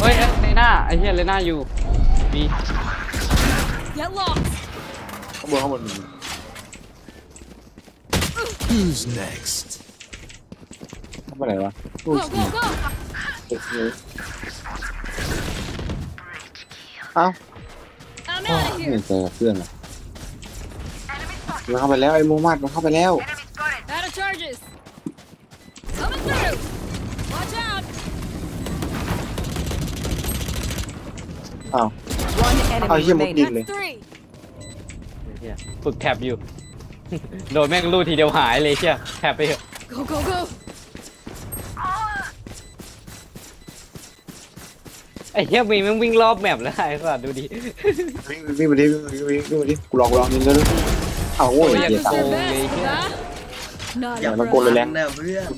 เฮ้ยเอ้ยเลน่าไอ้เหี้ยเลน่าอยู่บี Get lost. ข้างบนข้างบน Who's next? ข้างบนไหนวะ Go, go, go. เอ้า I'm ไม่ out of here. เจอเพื่อนเลย มันเข้าไปแล้วไอ้มูมัดมันเข้าไปแล้ว Out of charges. Coming through. Watch out. อ้าว One เอา enemy เหี้ยมุดดิน remaining. เลย Three. เหี้ยฝึกแท็บอยู่ โดนแม่งรูดทีเดียวหายเลยเชี่ยแท็บไปเถอะ Go, go, go. ไอ้เหี้ยมีแม่งวิ่งรอบแมปแล้วไอ้สัสดูดิ วิ่งวิ่งมาดิวิ่งวิ่งวิ่งวิ่งมาดิกูลองกูลองยิงแล้ว เอาโว้ยโอ้ยเหี้ยโกตายงเลย Best, huh? Not อย่า a มาโกนเลยแรง problem. นะเพื่อน